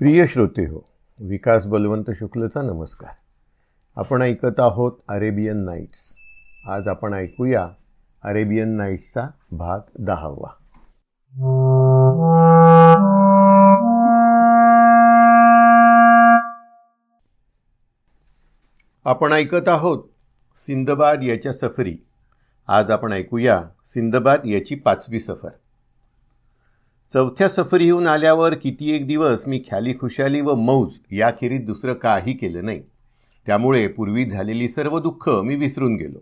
प्रिय श्रोते हो विकास बलवंत शुक्लचा नमस्कार. आपण ऐकत आहोत अरेबियन नाईट्स. आज आपण ऐकूया अरेबियन नाईट्सचा भाग दहावा. आपण ऐकत आहोत सिंदबाद याच्या सफरी. आज आपण ऐकूया सिंदबाद याची पाचवी सफर. चौथ्या सफरीहून आल्यावर किती एक दिवस मी ख्याली खुशाली व मौज याखेरीत दुसरं काही केलं नाही. त्यामुळे पूर्वी झालेली सर्व दुःख मी विसरून गेलो.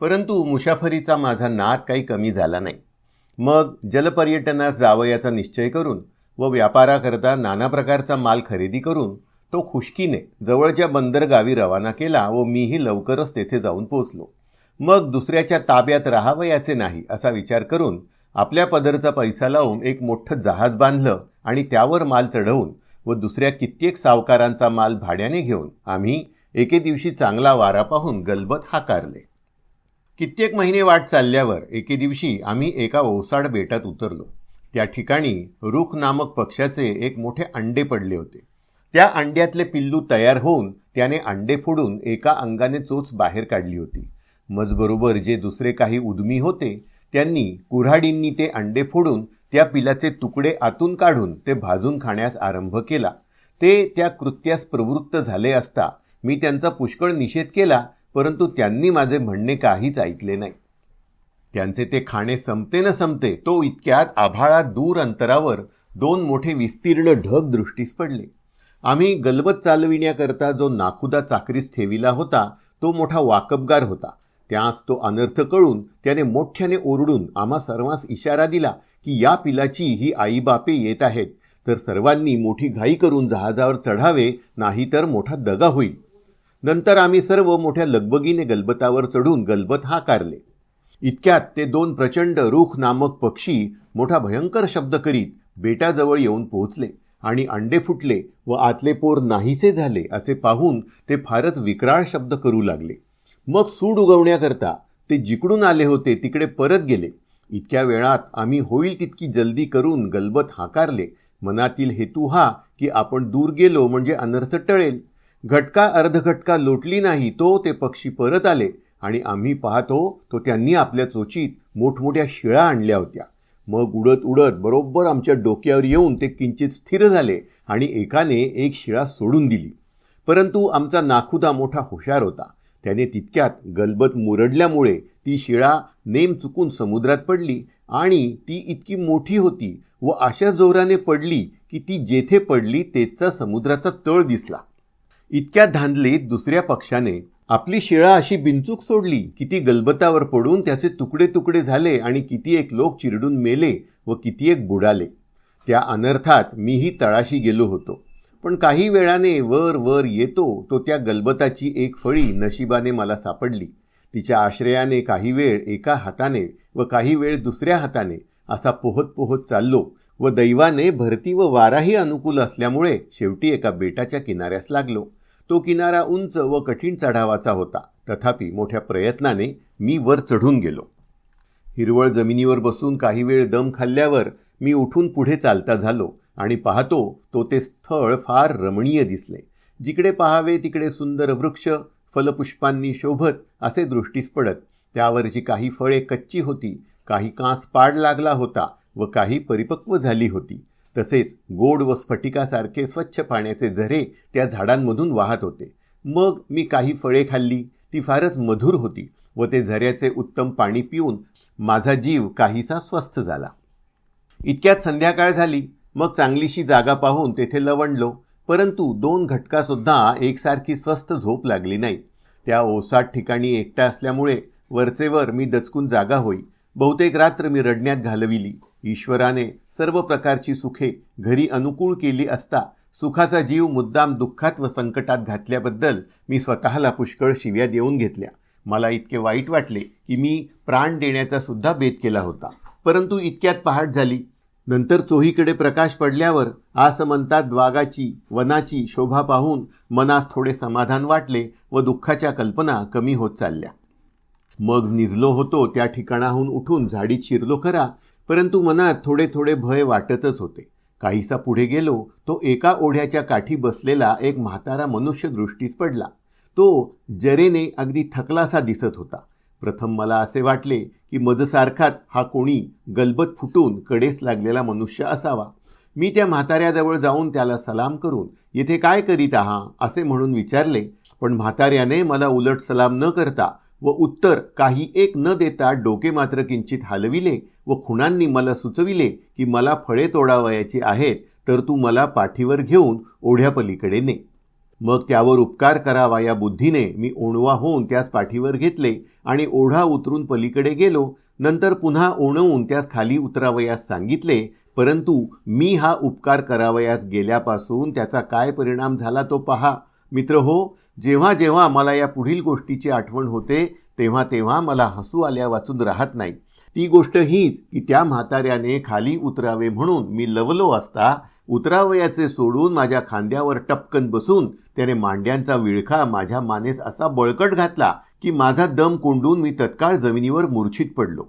परंतु मुसाफरीचा माझा नाद काही कमी झाला नाही. मग जलपर्यटनास जावयाचा निश्चय करून व व्यापाराकरता नाना प्रकारचा माल खरेदी करून तो खुशकीने जवळच्या बंदरगावी रवाना केला व मीही लवकरच तेथे जाऊन पोचलो मग दुसऱ्याच्या ताब्यात राहावयाचे नाही असा विचार करून आपल्या पदरचा पैसा लावून एक मोठं जहाज बांधलं आणि त्यावर माल चढवून व दुसऱ्या कित्येक सावकारांचा माल भाड्याने घेऊन आम्ही एके दिवशी चांगला वारा पाहून गलबत हाकारले. कित्येक महिने वाट चालल्यावर एके दिवशी आम्ही एका ओसाड बेटात उतरलो. त्या ठिकाणी रुख नामक पक्ष्याचे एक मोठे अंडे पडले होते. त्या अंड्यातले पिल्लू तयार होऊन त्याने अंडे फोडून एका अंगाने चोच बाहेर काढली होती. मजबरोबर जे दुसरे काही उद्मी होते त्यांनी कुऱ्हाडींनी ते अंडे फोडून त्या पिलाचे तुकडे आतून काढून ते भाजून खाण्यास आरंभ केला. ते त्या कृत्यास प्रवृत्त झाले असता मी त्यांचा पुष्कळ निषेध केला परंतु त्यांनी माझे म्हणणे काहीच ऐकले नाही. त्यांचे ते खाणे संपते न संपते तो इतक्यात आभाळात दूर अंतरावर दोन मोठे विस्तीर्ण ढग दृष्टीस पडले. आम्ही गलबत चालविण्याकरता जो नाखुदा चाकरीस ठेविला होता तो मोठा वाकबगार होता. त्यास तो अनर्थ कळून त्याने मोठ्याने ओरडून आम्हा सर्वांस इशारा दिला की या पिलाची ही आईबापे येत आहेत. तर सर्वांनी मोठी घाई करून जहाजावर चढावे नाहीतर मोठा दगा होईल. नंतर आम्ही सर्व मोठ्या लगबगीने गलबतावर चढून गलबत हाकारले. इतक्यात ते दोन प्रचंड रुख नामक पक्षी मोठा भयंकर शब्द करीत बेटाजवळ येऊन पोहोचले आणि अंडे फुटले व आतले पोर नाहीसे झाले असे पाहून ते फारच विकराळ शब्द करू लागले. मग सूड उगवण्याकरता ते जिकडून आले होते तिकडे परत गेले. इतक्या वेळात आम्ही होईल तितकी जल्दी करून गलबत हाकारले. मनातील हेतू हा की आपण दूर गेलो म्हणजे अनर्थ टळेल. घटका अर्धघटका लोटली नाही तो ते पक्षी परत आले आणि आम्ही पाहतो तो त्यांनी आपल्या चोचीत मोठमोठ्या शिळा आणल्या होत्या. मग उडत उडत बरोबर आमच्या डोक्यावर येऊन ते किंचित स्थिर झाले आणि एकाने एक शिळा सोडून दिली. परंतु आमचा नाखुदा मोठा हुशार होता. त्याने तितक्यात गलबत मुरडल्यामुळे ती शिळा नेम चुकून समुद्रात पडली आणि ती इतकी मोठी होती व अशा जोराने पडली की ती जेथे पडली तेचा समुद्राचा तळ दिसला. इतक्या धांदलीत दुसऱ्या पक्षाने आपली शिळा अशी बिनचूक सोडली की ती गलबतावर पडून त्याचे तुकडे तुकडे झाले आणि किती एक लोक चिरडून मेले व किती एक बुडाले. त्या अनर्थात मीही तळाशी गेलो होतो. पण काही वेळाने वर वर येतो तो त्या गलबताची एक फळी नशिबाने मला सापडली. तिच्या आश्रयाने काही वेळ एका हाताने व काही वेळ दुसऱ्या हाताने असा पोहत पोहत चाललो व दैवाने भरती व वाराही अनुकूल असल्यामुळे शेवटी एका बेटाच्या किनाऱ्यास लागलो. तो किनारा उंच व कठीण चढावाचा होता. तथापि मोठ्या प्रयत्नाने मी वर चढून गेलो. हिरवळ जमिनीवर बसून काही वेळ दम खाल्ल्यावर मी उठून पुढे चालता झालो. आणि पाहतो तो ते स्थळ फार रमणीय दिसले. जिकडे पाहावे तिकडे सुंदर वृक्ष फलपुष्पांनी शोभत असे दृष्टीस पडत. त्यावरची काही फळे कच्ची होती काही कांस पाड लागला होता व काही परिपक्व झाली होती. तसेच गोड व स्फटिकासारखे स्वच्छ पाण्याचे झरे त्या झाडांमधून वाहत होते. मग मी काही फळे खाल्ली ती फारच मधुर होती व ते झऱ्याचे उत्तम पाणी पिऊन माझा जीव काहीसा स्वस्थ झाला. इतक्यात संध्याकाळ झाली. मग चांगलीशी जागा पाहून तेथे लवणलो. परंतु दोन घटकासुद्धा एकसारखी स्वस्त झोप लागली नाही. त्या ओसाट ठिकाणी एकटा असल्यामुळे वरचेवर मी दचकून जागा होई. बहुतेक रात्र मी रडण्यात घालविली. ईश्वराने सर्व प्रकारची सुखे घरी अनुकूल केली असता सुखाचा जीव मुद्दाम दुःखात व संकटात घातल्याबद्दल मी स्वतःला पुष्कळ शिव्या देऊन घेतल्या. मला इतके वाईट वाटले की मी प्राण देण्याचा सुद्धा बेत केला होता. परंतु इतक्यात पहाट झाली. नंतर चोहीकडे प्रकाश पडल्यावर आसमंतात द्वागाची वनाची शोभा पाहून मनास थोडे समाधान वाटले व दुःखाच्या कल्पना कमी होत चालल्या. मग निजलो होतो त्या ठिकाणाहून उठून झाडीत शिरलो खरा परंतु मनात थोडे थोडे भय वाटतच होते. काहीसा पुढे गेलो तो एका ओढ्याच्या काठी बसलेला एक म्हातारा मनुष्य दृष्टीस पडला. तो जरेने अगदी थकलासा दिसत होता. प्रथम मला असे वाटले की मजसारखाच हा कोणी गलबत फुटून कडेस लागलेला मनुष्य असावा. मी त्या म्हाताऱ्याजवळ जाऊन त्याला सलाम करून येथे काय करीत आहात असे म्हणून विचारले. पण म्हाताऱ्याने मला उलट सलाम न करता व उत्तर काही एक न देता डोके मात्र किंचित हलविले व खुणांनी मला सुचविले की मला फळे तोडावयाची आहेत तर तू मला पाठीवर घेऊन ओढ्यापलीकडे ने. मग त्यावर उपकार करावा या बुद्धीने मी ओणवा होऊन त्यास पाठीवर घेतले आणि ओढा उतरून पलीकडे गेलो. नंतर पुन्हा ओणवून त्यास खाली उतरावयास सांगितले परंतु मी हा उपकार करावयास गेल्यापासून त्याचा काय परिणाम झाला तो पहा. मित्र हो जेव्हा जेव्हा मला या पुढील गोष्टीची आठवण होते तेव्हा तेव्हा मला हसू आल्या वाचून राहत नाही. ती गोष्ट हीच की त्या म्हाताऱ्याने खाली उतरावे म्हणून मी लवलो असता उतरावयाचे सोडून माझ्या खांद्यावर टपकन बसून त्याने मांड्यांचा विळखा माझ्या मानेस असा बळकट घातला की माझा दम कोंडून मी तत्काळ जमिनीवर मूर्छित पडलो.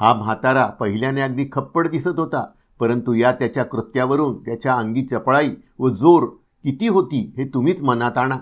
हा म्हातारा पहिल्याने अगदी खप्पड दिसत होता परंतु या त्याच्या कृत्यावरून त्याच्या अंगी चपळाई व जोर किती होती हे तुम्हीच मनात आणा.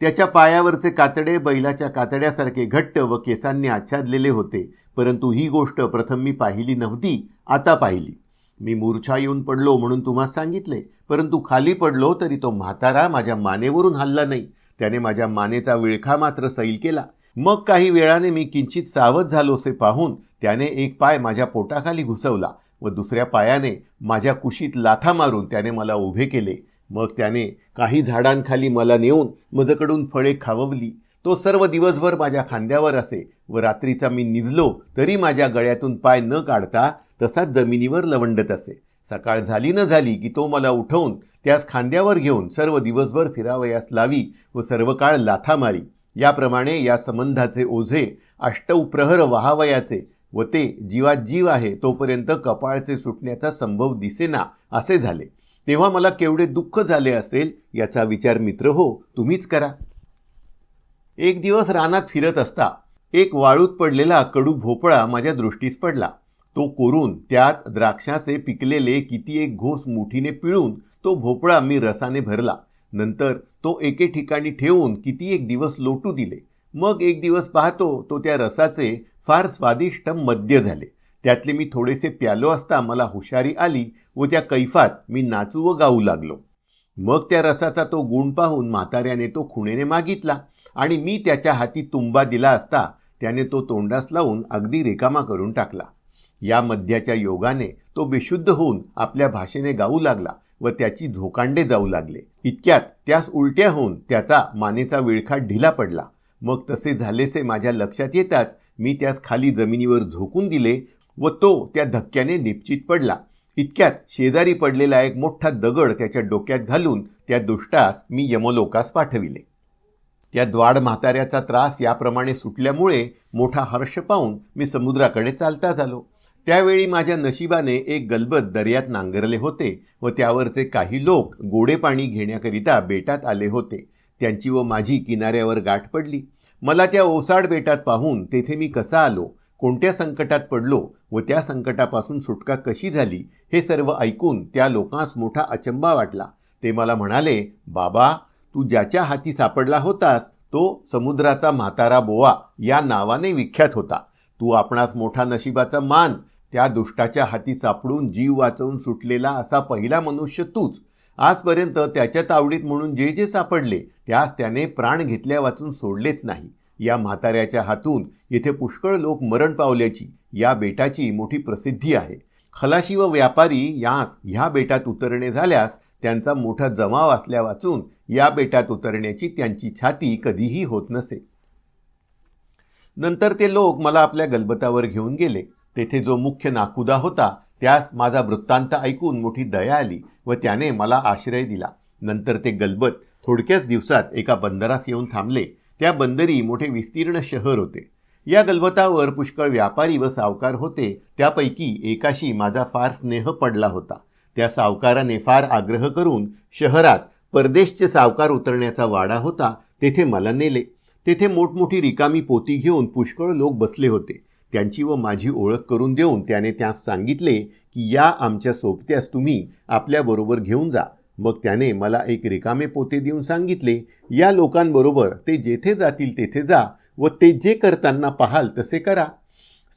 त्याच्या पायावरचे कातडे बैलाच्या कातड्यासारखे घट्ट व केसांनी आच्छादलेले होते परंतु ही गोष्ट प्रथम मी पाहिली नव्हती आता पाहिली. मी मूर्छा येऊन पडलो म्हणून तुम्हाला सांगितले परंतु खाली पडलो तरी तो म्हातारा माझ्या मानेवरून हल्ला नाही. त्याने माझ्या मानेचा विळखा मात्र सैल केला. मग काही वेळाने मी किंचित सावध झालोसे पाहून त्याने एक पाय माझ्या पोटाखाली घुसवला व दुसऱ्या पायाने माझ्या कुशीत लाथा मारून त्याने मला उभे केले. मग त्याने काही झाडांखाली मला नेऊन मजकडून फळे खाववली. तो सर्व दिवसभर माझ्या खांद्यावर असे व रात्रीचा मी निजलो तरी माझ्या गळ्यातून पाय न काढता तसाच जमिनीवर लवंडत असे सकाळ झाली न झाली की तो मला उठवून त्यास खांद्यावर घेऊन सर्व दिवसभर फिरावयास लावी व सर्व काळ लाथा मारी. याप्रमाणे या संबंधाचे ओझे अष्टउप्रहर वहावयाचे व ते जीवात जीव आहे तोपर्यंत कपाळचे सुटण्याचा संभव दिसेना असे झाले. तेव्हा मला केवढे दुःख झाले असेल याचा विचार मित्र हो तुम्हीच करा. एक दिवस रानात फिरत असता एक वाळूत पडलेला कडू भोपळा माझ्या दृष्टीस पडला. तो कोरून त्यात द्राक्षाचे पिकलेले किती एक घोस मुठीने पिळून तो भोपळा मी रसाने भरला. नंतर तो एके ठिकाणी ठेवून किती एक दिवस लोटू दिले. मग एक दिवस पाहतो तो त्या रसाचे फार स्वादिष्ट मद्य झाले. त्यातले मी थोडेसे प्यालो असता मला हुशारी आली व त्या कैफात मी नाचू व गाऊ लागलो. मग त्या रसाचा तो गुण पाहून म्हाताऱ्याने तो खुणेने मागितला आणि मी त्याच्या हाती तुंबा दिला असता त्याने तो तोंडास लावून अगदी रिकामा करून टाकला. या मद्याच्या योगाने तो बेशुद्ध होऊन आपल्या भाषेने गाऊ लागला व त्याची झोकांडे जाऊ लागले. इतक्यात त्यास उलट्या होऊन त्याचा मानेचा विळखा ढिला पडला. मग तसे झालेसे माझ्या लक्षात येताच मी त्यास खाली जमिनीवर झोकून दिले व तो त्या धक्क्याने निपचित पडला. इतक्यात शेजारी पडलेला एक मोठा दगड त्याच्या डोक्यात घालून त्या दुष्टास मी यमलोकास पाठविले. त्या द्वाड म्हाताऱ्याचा त्रास याप्रमाणे सुटल्यामुळे मोठा हर्ष पाहून मी समुद्राकडे चालता झालो. त्यावेळी माझ्या नशिबाने एक गलबत दर्यात नांगरले होते व त्यावरचे काही लोक गोडे पाणी घेण्याकरिता बेटात आले होते. त्यांची व माझी किनाऱ्यावर गाठ पडली. मला त्या ओसाड बेटात पाहून तेथे मी कसा आलो कोणत्या संकटात पडलो व त्या संकटापासून सुटका कशी झाली हे सर्व ऐकून त्या लोकांस मोठा अचंबा वाटला. ते मला म्हणाले बाबा तू ज्याच्या हाती सापडला होतास तो समुद्राचा म्हातारा बोवा या नावाने विख्यात होता. तू आपणास मोठा नशिबाचा मान त्या दुष्टाच्या हाती सापडून जीव वाचवून सुटलेला असा पहिला मनुष्य तूच. आजपर्यंत त्याच्या तावडीत म्हणून जे जे सापडले त्यास त्याने प्राण घेतल्या वाचून सोडलेच नाही. या म्हाताऱ्याच्या हातून येथे पुष्कळ लोक मरण पावल्याची या बेटाची मोठी प्रसिद्धी आहे. खलाशी व व्यापारी यास ह्या बेटात उतरणे झाल्यास त्यांचा मोठा जमाव असल्या वाचून या बेटात उतरण्याची त्यांची छाती कधीही होत नसे. नंतर ते लोक मला आपल्या गलबतावर घेऊन गेले. तेथे जो मुख्य नाकुदा होता त्यास माझा वृत्तांत ऐकून मोठी दया आली व त्याने मला आश्रय दिला. नंतर ते गलबत थोडक्याच दिवसात एका बंदरास येऊन थांबले. त्या बंदरी मोठे विस्तीर्ण शहर होते. या गलबतावर पुष्कळ व्यापारी व सावकार होते. त्यापैकी एकाशी माझा फार स्नेह पडला होता. त्या सावकाराने फार आग्रह करून शहरात परदेशचे सावकार उतरण्याचा वाडा होता. तेथे मला नेले तेथे मोठमोठी रिकामी पोती घेऊन पुष्कळ लोक बसले होते. त्यांची व माझी ओळख करून देऊन त्याने त्यास सांगितले की या आमच्या सोबत्यास तुम्ही आपल्याबरोबर घेऊन जा. मग त्याने मला एक रिकामे पोते देऊन सांगितले या लोकांबरोबर ते जेथे जातील तेथे जा व ते जे करताना पाहाल तसे करा.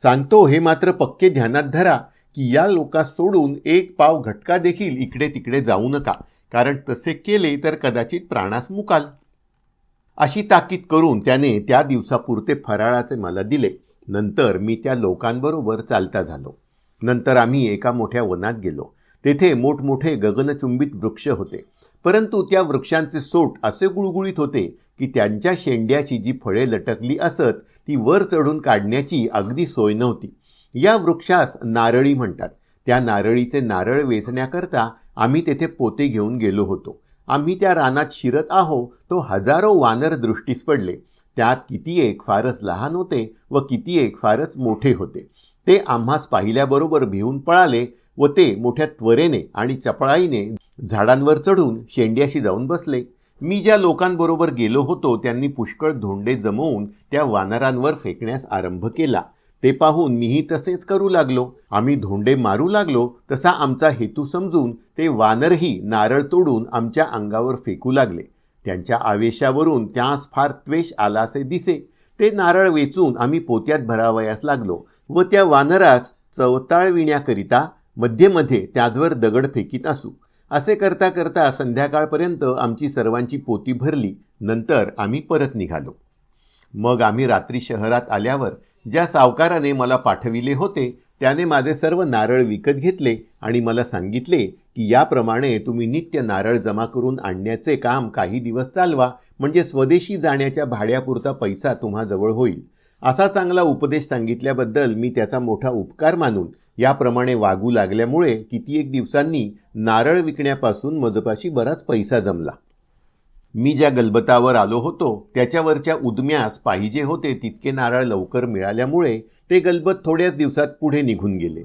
सांगतो हे मात्र पक्के ध्यानात धरा की या लोकास सोडून एक पाव घटका देखील इकडे तिकडे जाऊ नका कारण तसे केले तर कदाचित प्राणास मुकाल. अशी ताकीद करून त्याने त्या दिवसापुरते फराळाचे मला दिले. नंतर मी त्या लोकांबरोबर चालता झालो. नंतर आम्ही एका मोठ्या वनात गेलो. तेथे मोठमोठे गगनचुंबित वृक्ष होते. परंतु त्या वृक्षांचे सोट असे गुळगुळीत होते की त्यांच्या शेंड्याची जी फळे लटकली असत ती वर चढून काढण्याची अगदी सोय नव्हती. या वृक्षास नारळी म्हणतात. त्या नारळीचे नारळ वेचण्याकरता आम्ही तेथे पोते घेऊन गेलो होतो. आम्ही त्या रानात शिरत आहो तो हजारो वानर दृष्टीस पडले. त्यात किती एक फारच लहान होते व किती एक फारच मोठे होते. ते आम्हास पाहिल्याबरोबर भिवून पळाले व ते मोठ्या त्वरेने आणि चपळाईने झाडांवर चढून शेंड्याशी जाऊन बसले. मी ज्या लोकांबरोबर गेलो होतो त्यांनी पुष्कळ धोंडे जमवून त्या वानरांवर फेकण्यास आरंभ केला. ते पाहून मीही तसेच करू लागलो. आम्ही धोंडे मारू लागलो. तसा आमचा हेतू समजून ते वानरही नारळ तोडून आमच्या अंगावर फेकू लागले. त्यांच्या आवेशावरून त्यास फार त्वेष आलासे दिसे. ते नारळ वेचून आम्ही पोत्यात भरावयास लागलो व त्या वानरास चवताळविण्याकरिता मध्ये मध्ये त्याचवर दगड फेकीत असू. असे करता करता संध्याकाळपर्यंत आमची सर्वांची पोती भरली. नंतर आम्ही परत निघालो. मग आम्ही रात्री शहरात आल्यावर ज्या सावकाराने मला पाठविले होते त्याने माझे सर्व नारळ विकत घेतले आणि मला सांगितले की याप्रमाणे तुम्ही नित्य नारळ जमा करून आणण्याचे काम काही दिवस चालवा म्हणजे स्वदेशी जाण्याच्या भाड्यापुरता पैसा तुम्हा जवळ होईल. असा चांगला उपदेश सांगितल्याबद्दल मी त्याचा मोठा उपकार मानून याप्रमाणे वागू लागल्यामुळे किती एक दिवसांनी नारळ विकण्यापासून मजपाशी बराच पैसा जमला. मी ज्या गलबतावर आलो होतो त्याच्यावरच्या उदम्यास पाहिजे होते तितके नारळ लवकर मिळाल्यामुळे ते गलबत थोड्याच दिवसात पुढे निघून गेले.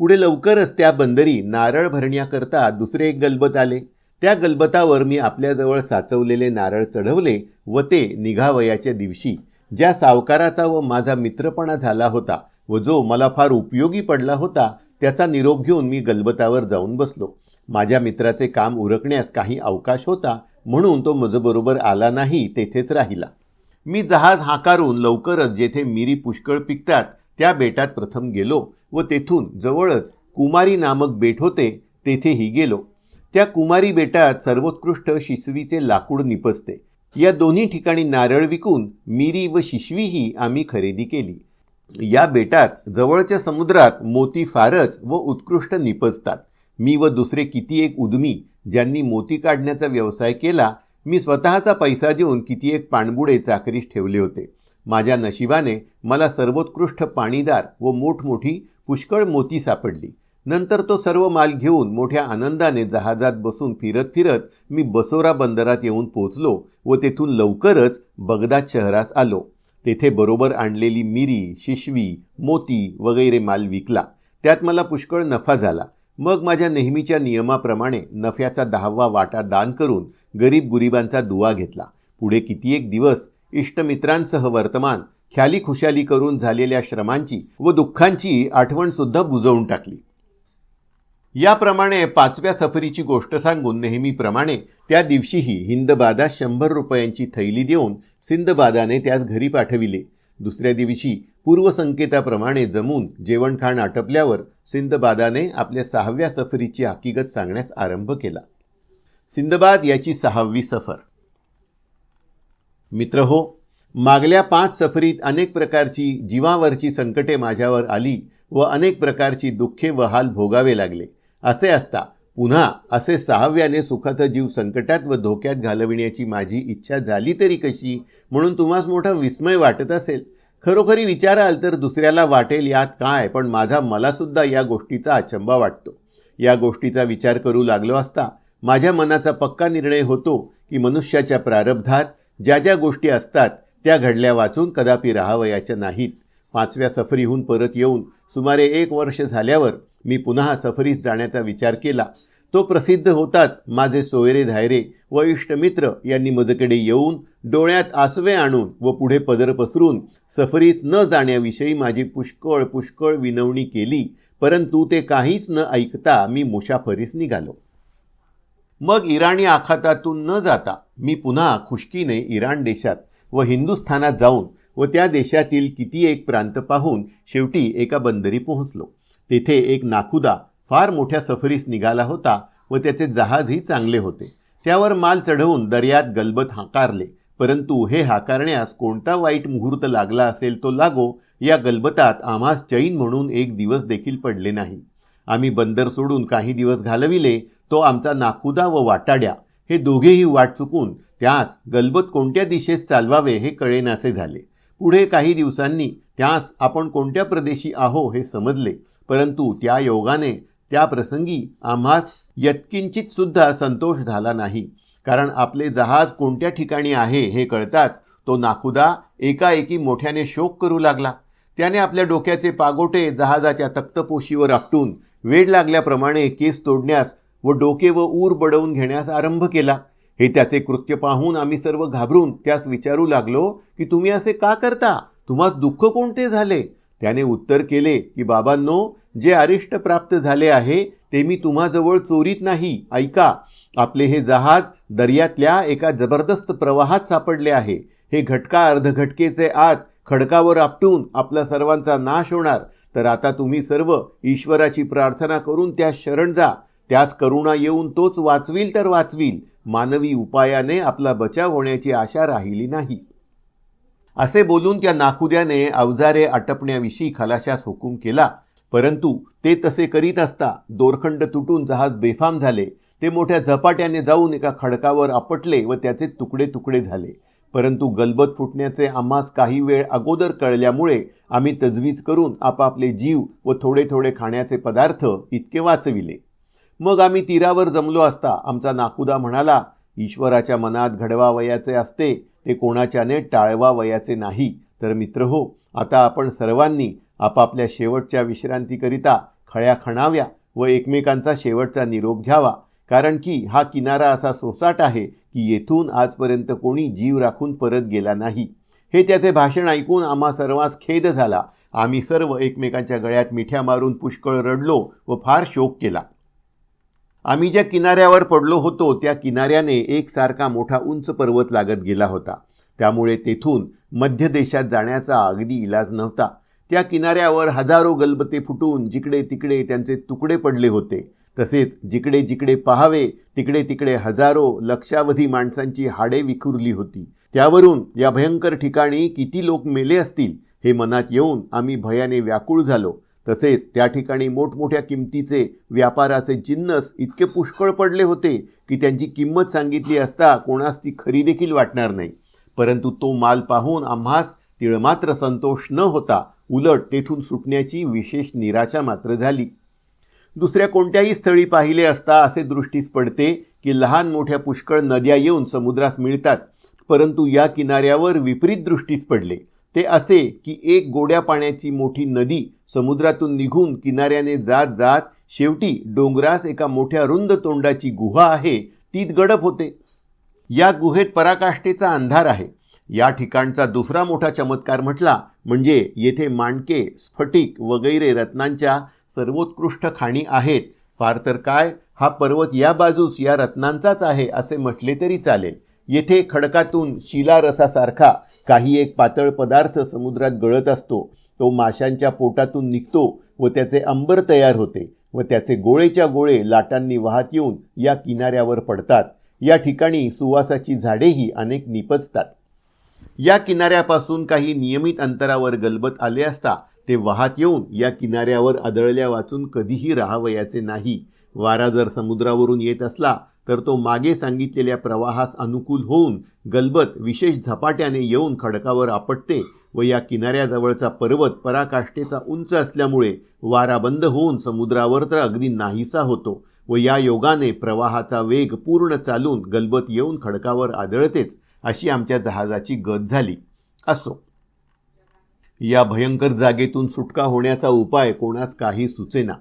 पुढे लवकरच त्या बंदरी नारळ भरण्याकरता दुसरे एक गलबत आले. त्या गलबतावर मी आपल्याजवळ साचवलेले नारळ चढवले व ते निघावयाच्या दिवशी ज्या सावकाराचा व माझा मित्रपणा झाला होता व जो मला फार उपयोगी पडला होता त्याचा निरोप घेऊन मी गलबतावर जाऊन बसलो. माझ्या मित्राचे काम उरकण्यास काही अवकाश होता म्हणून तो मजबरोबर आला नाही तेथेच राहिला. मी जहाज हाकारून लवकरच जेथे मिरी पुष्कळ पिकतात त्या बेटात प्रथम गेलो व तेथून जवळच कुमारी नामक बेट होते तेथेही गेलो. त्या कुमारी बेटात सर्वोत्कृष्ट शिशवीचे लाकूड निपजते या दोन्ही ठिकाणी नारळ विकून मिरी व शिशवीही आम्ही खरेदी केली. या बेटात जवळच्या समुद्रात मोती फारच व उत्कृष्ट निपजतात मी व दुसरे किती एक उद्मी ज्यांनी मोती काढण्याचा व्यवसाय केला मी स्वतःचा पैसा देऊन किती एक पाणबुडे चाकरीस ठेवले होते. माझ्या नशिबाने मला सर्वोत्कृष्ट पाणीदार व मोठमोठी पुष्कळ मोती सापडली. नंतर तो सर्व माल घेऊन मोठ्या आनंदाने जहाजात बसून फिरत फिरत मी बसोरा बंदरात येऊन पोचलो व तेथून लवकरच बगदाद शहरास आलो. तेथे बरोबर आणलेली मिरी शिशवी मोती वगैरे माल विकला. त्यात मला पुष्कळ नफा झाला. मग माझ्या नेहमीच्या नियमाप्रमाणे नफ्याचा दहावा वाटा दान करून गरीब गुरिबांचा दुवा घेतला. पुढे किती एक दिवस इष्टमित्रांसह वर्तमान ख्याली खुशाली करून झालेल्या श्रमांची व दुःखांची आठवणसुद्धा बुजवून टाकली. याप्रमाणे पाचव्या सफरीची गोष्ट सांगून नेहमीप्रमाणे त्या दिवशीही हिंदबादा शंभर रुपयांची थैली देऊन सिंदबादाने त्यास घरी पाठविले. दुसऱ्या दिवशी पूर्वसंकेताप्रमाणे जमून जेवणखाण आटपल्यावर सिंदबादाने आपल्या सहाव्या सफरीची हकीकत सांगण्यास आरंभ केला. सिंदबाद याची सहावी सफर. मित्र हो मागल्या पाच सफरीत अनेक प्रकारची जीवावरची संकटे माझ्यावर आली व अनेक प्रकारची दुःखे व हाल भोगावे लागले. असे असता पुन्हा असे सहाव्याने सुखाचा जीव संकटात व धोक्यात घालविण्याची माझी इच्छा झाली तरी कशी? म्हणून तुम्हाला मोठा विस्मय वाटत असेल. खरोखरी विचाराल तर दुसऱ्याला वाटेल यात काय पण माझा मलासुद्धा या गोष्टीचा अचंबा वाटतो. या गोष्टीचा विचार करू लागलो असता माझ्या मनाचा पक्का निर्णय होतो की मनुष्याच्या प्रारब्धात ज्या ज्या गोष्टी असतात त्या घडल्या वाचून कदापि राहावयाच्या नाहीत. पाचव्या सफरीहून परत येऊन सुमारे एक वर्ष झाल्यावर मी पुन्हा सफरीस जाण्याचा विचार केला. तो प्रसिद्ध होताच माझे सोयरे धायरे व इष्टमित्र यांनी मजकडे येऊन डोळ्यात आसवे आणून व पुढे पदर पसरून सफरीस न जाण्याविषयी माझी पुष्कळ पुष्कळ विनवणी केली परंतु ते काहीच न ऐकता मी मुसाफरीस निघालो. मग इराणी आखातातून न जाता मी पुन्हा खुशकीने इराण देशात व हिंदुस्थानात जाऊन व त्या देशातील किती एक प्रांत पाहून शेवटी एका बंदरी पोहोचलो. तेथे एक नाखुदा फार मोठ्या सफरीस निघाला होता व त्याचे जहाजही चांगले होते. त्यावर माल चढवून दर्यात गलबत हाकारले. परंतु हे हाकारण्यास कोणता वाईट मुहूर्त लागला असेल तो लागो या गलबतात आम्हास चैन म्हणून एक दिवस देखील पडले नाही. आम्ही बंदर सोडून काही दिवस घालविले तो आमचा नाकुदा व वाटाड्या. हे दोघेही वाट चुकून त्यास गलबत कोणत्या दिशेस चालवावे हे कळेनासे झाले. पुढे काही दिवसांनी त्यास आपण कोणत्या प्रदेशी आहो हे समजले. परंतु त्या योगाने त्या प्रसंगी आम्हास यत्किंचित सुद्धा संतोष झाला नाही. कारण आपले जहाज कोणत्या ठिकाणी आहे हे कळताच तो नाखुदा एकाएकी मोठ्याने शोक करू लागला. त्याने आपल्या डोक्याचे पागोटे जहाजाच्या तक्तपोशीवर आपटून वेड लागल्याप्रमाणे केस तोडण्यास व डोके व ऊर बडवून घेण्यास आरंभ केला. हे त्याचे कृत्य पाहून आम्ही सर्व घाबरून त्यास विचारू लागलो की तुम्ही असे का करता? तुम्हाला दुःख कोणते झाले? त्याने उत्तर केले की बाबांनो जे अरिष्ट प्राप्त झाले आहे ते मी तुम्हाजवळ चोरीत नाही. ऐका आपले हे जहाज दर्यातल्या एका जबरदस्त प्रवाहात सापडले आहे. हे घटका अर्धघटकेचे आत खडकावर आपटून आपला सर्वांचा नाश होणार. तर आता तुम्ही सर्व ईश्वराची प्रार्थना करून त्यास शरण जा. त्यास करुणा येऊन तोच वाचवील तर वाचवील. मानवी उपायाने आपला बचाव होण्याची आशा राहिली नाही. असे बोलून त्या नाखुद्याने अवजारे आटपण्याविषयी खलाशास हुकूम केला. परंतु ते तसे करीत असता दोरखंड तुटून जहाज बेफाम झाले. ते मोठ्या झपाट्याने जाऊन एका खडकावर आपटले व त्याचे तुकडे तुकडे झाले. परंतु गलबत फुटण्याचे आम्हास काही वेळ अगोदर कळल्यामुळे आम्ही तजवीज करून आपापले जीव व थोडे थोडे खाण्याचे पदार्थ इतके वाचविले. मग आम्ही तीरावर जमलो असता आमचा नाकुदा म्हणाला ईश्वराच्या मनात घडवावयाचे असते. ते कोणाच्याने टाळवावयाचे नाही. तर मित्र हो आता आपण सर्वांनी आपापल्या शेवटच्या विश्रांतीकरिता खळ्या खणाव्या व एकमेकांचा शेवटचा निरोप घ्यावा. कारण की हा किनारा असा सोसाट आहे की येथून आजपर्यंत कोणी जीव राखून परत गेला नाही. हे त्याचे भाषण ऐकून आम्हा सर्वांस खेद झाला. आम्ही सर्व एकमेकांच्या गळ्यात मिठ्या मारून पुष्कळ रडलो व फार शोक केला. आम्ही ज्या किनाऱ्यावर पडलो होतो त्या किनाऱ्याने एकसारखा मोठा उंच पर्वत लागत गेला होता. त्यामुळे तेथून मध्य देशात जाण्याचा अगदी इलाज नव्हता. त्या किनाऱ्यावर हजारो गलबते फुटून जिकडे तिकडे त्यांचे तुकडे पडले होते. तसेच जिकडे जिकडे पहावे तिकडे तिकडे हजारो लक्षावधी माणसांची हाडे विखुरली होती. त्यावरून या भयंकर ठिकाणी किती लोक मेले असतील हे मनात येऊन आम्ही भयाने व्याकुळ झालो. तसेच त्या ठिकाणी मोठमोठ्या किमतीचे व्यापाराचे जिन्नस इतके पुष्कळ पडले होते की त्यांची किंमत सांगितली असता कोणास ती खरी देखील वाटणार नाही. परंतु तो माल पाहून आम्हास तिळमात्र संतोष न होता उलट तेथून सुटण्याची विशेष निराशा मात्र झाली. दुसऱ्या कोणत्याही स्थळी पाहिले असता असे दृष्टीस पडते की लहान मोठ्या पुष्कळ नद्या येऊन समुद्रास मिळतात परंतु या किनाऱ्यावर विपरीत दृष्टीस पडले. ते असे की एक गोड्या पाण्याची मोठी नदी समुद्रातून निघून किनाऱ्याने जात जात शेवटी डोंगरास एका मोठ्या रुंद तोंडाची गुहा आहे तीत गडप होते. या गुहेत पराकाष्ठेचा अंधार आहे. या ठिकाणचा दुसरा मोठा चमत्कार म्हटला म्हणजे येथे मांडके स्फटिक वगैरे रत्नांच्या सर्वोत्कृष्ट खाणी आहेत. फार तर काय हा पर्वत या बाजूस या रत्नांचाच आहे असे म्हटले तरी चालेल. येथे खडकातून शिलारसासारखा काही एक पातळ पदार्थ समुद्रात गळत असतो. तो माशांच्या पोटातून निघतो व त्याचे अंबर तयार होते व त्याचे गोळेच्या गोळे लाटांनी वाहत येऊन या किनाऱ्यावर पडतात. या ठिकाणी सुवासाची झाडेही अनेक निपजतात. या किनाऱ्यापासून काही नियमित अंतरावर गलबत आले असता ते वाहत येऊन या किनाऱ्यावर आदळल्या वाचून कधीही राहावयाचे नाही. वारा जर समुद्रावरून येत असला तर तो मागे सांगितलेल्या प्रवाहास अनुकूल होऊन गलबत विशेष झपाट्याने येऊन खडकावर आपटते व या किनाऱ्याजवळचा पर्वत पराकाष्ठेचा उंच असल्यामुळे वारा बंद होऊन समुद्रावर तर अगदी नाहीसा होतो व या योगाने प्रवाहाचा वेग पूर्ण चालून गलबत येऊन खडकावर आदळतेच अशी आमच्या जहाजाची गत झाली. असो. या भयंकर जागेतून सुटका होण्याचा उपाय कोणास काही सुचेना.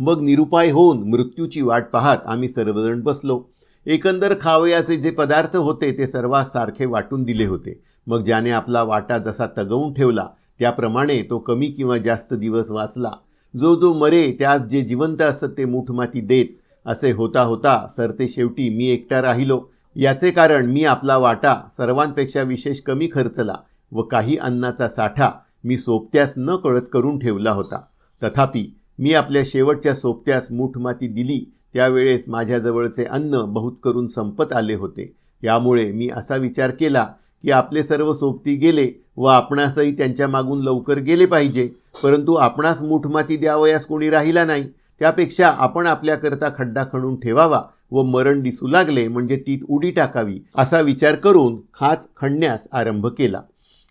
मग निरुपाय होऊन मृत्यूची वाट पाहत आम्ही सर्वजण बसलो. एकंदर खावयाचे जे पदार्थ होते ते सर्वात सारखे वाटून दिले होते. मग ज्याने आपला वाटा जसा तगवून ठेवला त्याप्रमाणे तो कमी किंवा जास्त दिवस वाचला. जो जो मरे त्यात जे जिवंत असत ते मूठमाती देत. असे होता होता सरते शेवटी मी एकटा राहिलो. याचे कारण मी आपला वाटा सर्वांपेक्षा विशेष कमी खर्चला व काही अन्नाचा साठा मी सोबत्यास न कळत करून ठेवला होता. तथापि मी आपल्या शेवटच्या सोबत्यास मूठमाती दिली त्यावेळेस माझ्याजवळचे अन्न बहुत करून संपत आले होते. यामुळे मी असा विचार केला की आपले सर्व सोबती गेले व आपणासही त्यांच्या मागून लवकर गेले पाहिजे परंतु आपणास मूठमाती द्यावयास कोणी राहिला नाही. त्यापेक्षा आपण आपल्याकरता खड्डा खणून ठेवावा व मरण दिसू लागले म्हणजे तीत उडी टाकावी असा विचार करून खाच खणण्यास आरंभ केला.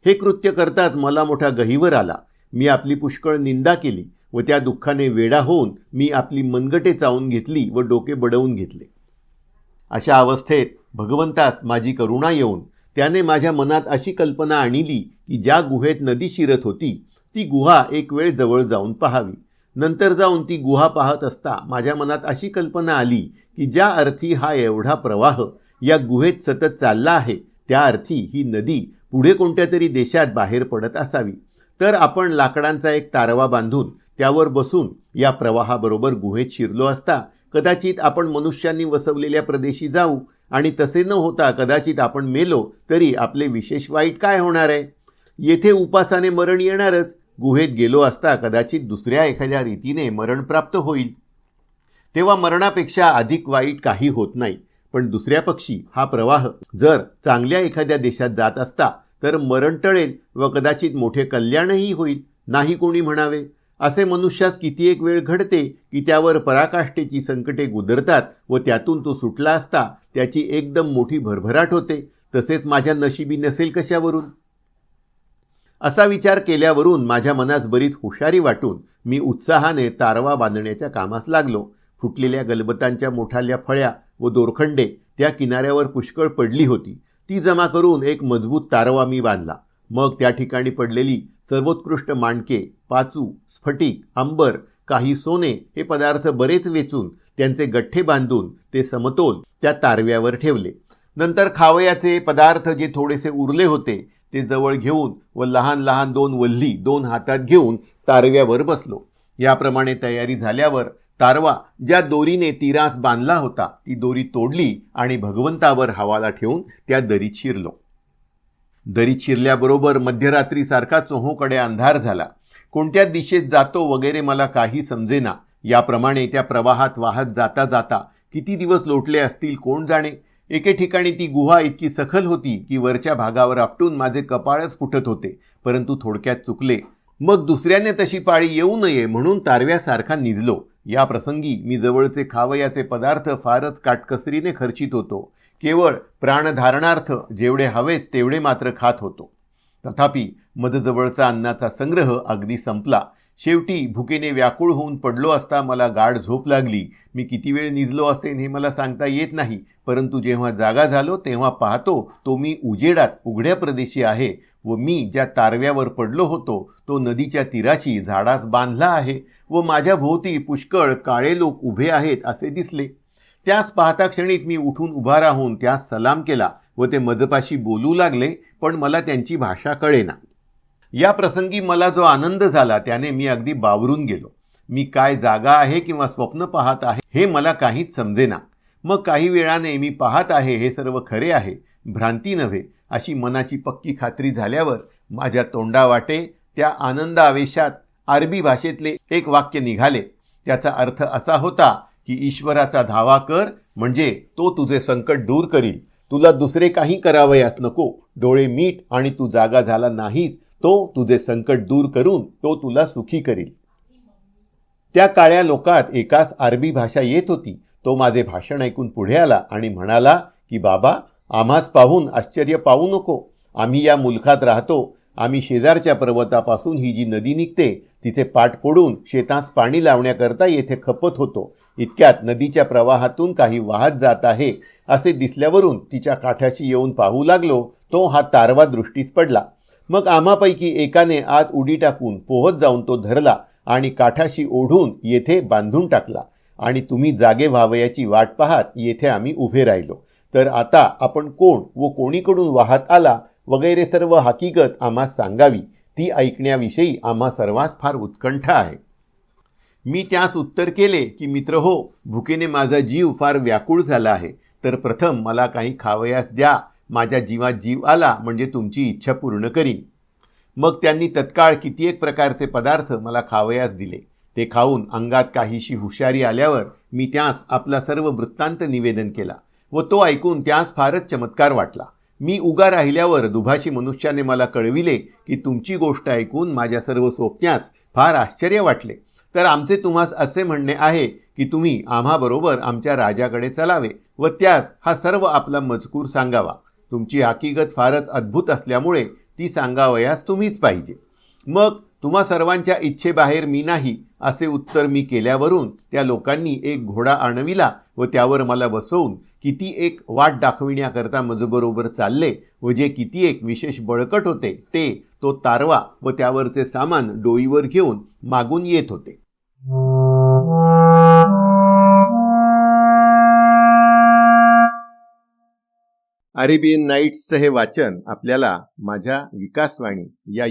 हे कृत्य करताच मला मोठा गहिवर आला. मी आपली पुष्कळ निंदा केली. व त्या दुःखाने वेडा होऊन मी आपली मनगटे चावून घेतली व डोके बडवून घेतले. अशा अवस्थेत भगवंतास माझी करुणा येऊन त्याने माझ्या मनात अशी कल्पना आणली की ज्या गुहेत नदी शिरत होती ती गुहा एक वेळ जवळ जाऊन पाहावी. नंतर जाऊन ती गुहा पाहत असता माझ्या मनात अशी कल्पना आली की ज्या अर्थी हा एवढा प्रवाह या गुहेत सतत चालला आहे त्या अर्थी ही नदी पुढे कोणत्या तरी देशात बाहेर पडत असावी. तर आपण लाकडांचा एक तारवा बांधून त्यावर बसून या प्रवाहाबरोबर गुहेत शिरलो असता कदाचित आपण मनुष्यांनी वसवलेल्या प्रदेशी जाऊ आणि तसे न होता कदाचित आपण मेलो तरी आपले विशेष वाईट काय होणार आहे? येथे उपासाने मरण येणारच. गुहेत गेलो असता कदाचित दुसऱ्या एखाद्या रीतीने मरण प्राप्त होईल. तेव्हा मरणापेक्षा अधिक वाईट काही होत नाही. पण दुसऱ्या पक्षी हा प्रवाह जर चांगल्या एखाद्या देशात जात असता तर मरण टळेल व कदाचित मोठे कल्याणही होईल नाही कोणी म्हणावे. असे मनुष्यास किती एक वेळ घडते की त्यावर पराकाष्ठेची संकटे गुदरतात व त्यातून तो सुटला असता त्याची एकदम मोठी भरभराट होते. तसेच माझ्या नशिबी नसेल कशावरून? असा विचार केल्यावरून माझ्या मनात बरीच हुशारी वाटून मी उत्साहाने तारवा बांधण्याच्या कामास लागलो. फुटलेल्या गलबतांच्या मोठाल्या फळ्या व दोरखंडे त्या किनाऱ्यावर पुष्कळ पडली होती. ती जमा करून एक मजबूत तारवा मी बांधला. मग त्या ठिकाणी पडलेली सर्वोत्कृष्ट मांडके पाचू स्फटिक अंबर काही सोने हे पदार्थ बरेच वेचून त्यांचे गठ्ठे बांधून ते समतोल त्या तारव्यावर ठेवले. नंतर खावयाचे पदार्थ जे थोडेसे उरले होते ते जवळ घेऊन व लहान लहान दोन वल्ली दोन हातात घेऊन तारव्यावर बसलो. याप्रमाणे तयारी झाल्यावर तारवा ज्या दोरीने तिरास बांधला होता ती दोरी तोडली आणि भगवंतावर हवाला ठेवून त्या दरीत शिरलो. दरीत शिरल्याबरोबर मध्यरात्रीसारखा चोहोकडे अंधार झाला. कोणत्या दिशेत जातो वगैरे मला काही समजेना. याप्रमाणे त्या प्रवाहात वाहत जाता जाता किती दिवस लोटले असतील कोण जाणे. एके ठिकाणी ती गुहा इतकी सखल होती की वरच्या भागावर आपटून माझे कपाळच फुटत होते परंतु थोडक्यात चुकले. मग दुसऱ्याने तशी पाळी येऊ नये म्हणून तारव्यासारखा निजलो. या प्रसंगी मी जवळचे खावयाचे पदार्थ फारच काटकसरीने खर्चित होतो. केवळ प्राणधारणार्थ जेवढे हवेच तेवढे मात्र खात होतो. तथापि मधजवळचा अन्नाचा संग्रह अगदी संपला. शेवटी भुकेने व्याकुळ होऊन पडलो असता मला गाढ झोप लागली. मी किती वेळ निजलो असेन हे मला सांगता येत नाही. परंतु जेव्हा जागा झालो तेव्हा पाहतो तो मी उजेडात उघड्या प्रदेशी आहे व मी ज्या तारव्यावर पडलो होतो तो नदीच्या तीराशी झाडास बांधला आहे व माझ्या भोवती पुष्कळ काळे लोक उभे आहेत असे दिसले. त्यास पाहता क्षणीत मी उठून उभा राहून त्यास सलाम केला व ते मजपाशी बोलू लागले पण मला त्यांची भाषा कळेना. या प्रसंगी मला जो आनंद झाला त्याने मी अगदी बावरून गेलो. मी काय जागा आहे किंवा स्वप्न पाहत आहे हे मला काहीच समजेना. मग काही वेळाने मी पाहत आहे हे सर्व खरे आहे भ्रांती नव्हे अशी मनाची पक्की खात्री झाल्यावर माझ्या तोंडावाटे त्या आनंद आवेशात अरबी भाषेतले एक वाक्य निघाले. त्याचा अर्थ असा होता की ईश्वराचा धावा कर म्हणजे तो तुझे संकट दूर करील. तुला दुसरे काही करावयास नको. डोळे मीठ आणि तू जागा झाला नाहीस तो तुझे संकट दूर करून तो तुला सुखी करील. त्या काळ्या लोकात एकास अरबी भाषा येत होती. तो माझे भाषण ऐकून पुढे आला आणि म्हणाला की बाबा आम्हास पाहून आश्चर्य पाहू नको. आम्ही या मुलखात राहतो. आम्ही शेजारच्या पर्वतापासून ही जी नदी निघते तिचे पाठ फोडून शेतास पाणी लावण्याकरता येथे खपत होतो. इतक्यात नदीच्या प्रवाहातून काही वाहत जात आहे असे दिसल्यावरून तिच्या काठाशी येऊन पाहू लागलो तो हा तारवा दृष्टीस पडला. मग आम्हापैकी एकाने आत उडी टाकून पोहत जाऊन तो धरला आणि काठाशी ओढून येथे बांधून टाकला. आणि तुम्ही जागे व्हावयाची वाट पाहत येथे आम्ही उभे राहिलो. तर आता आपण कोण व कोणीकडून वाहत आला वगैरे सर्व हकीकत आम्हा सांगावी. ती ऐकण्याविषयी आम्हा सर्वांस फार उत्कंठ आहे. मी त्यास उत्तर केले की मित्र हो भुकेने माझा जीव फार व्याकुळ झाला आहे. तर प्रथम मला काही खावयास द्या. माझ्या जीवात जीव आला म्हणजे तुमची इच्छा पूर्ण करीन. मग त्यांनी तत्काळ कितीएक प्रकारचे पदार्थ मला खावयास दिले. ते खाऊन अंगात काहीशी हुशारी आल्यावर मी त्यास आपला सर्व वृत्तांत निवेदन केला व तो ऐकून त्यास फारच चमत्कार वाटला. मी उगा राहिल्यावर दुभाषी मनुष्याने मला कळविले की तुमची गोष्ट ऐकून माझ्या सर्व स्वप्न्यास फार आश्चर्य वाटले. तर आमचे तुम्हास असे म्हणणे आहे की तुम्ही आम्हाबरोबर आमच्या राजाकडे चलावे व त्यास हा सर्व आपला मजकूर सांगावा. तुमची हकीकत फारच अद्भुत असल्यामुळे ती सांगावयास तुम्हीच पाहिजे. मग तुम्हा सर्वांच्या इच्छेबाहेर मी नाही असे उत्तर मी केल्यावरून त्या लोकांनी एक घोडा आणविला व त्यावर मला बसवून किती एक वाट दाखविण्याकरता मजबरोबर चालले व जे किती एक विशेष बळकट होते ते तो तारवा व त्यावरचे सामान डोईवर घेऊन मागून येत होते. अरेबियन नाईट्सचं हे वाचन आपल्याला माझ्या विकासवाणी या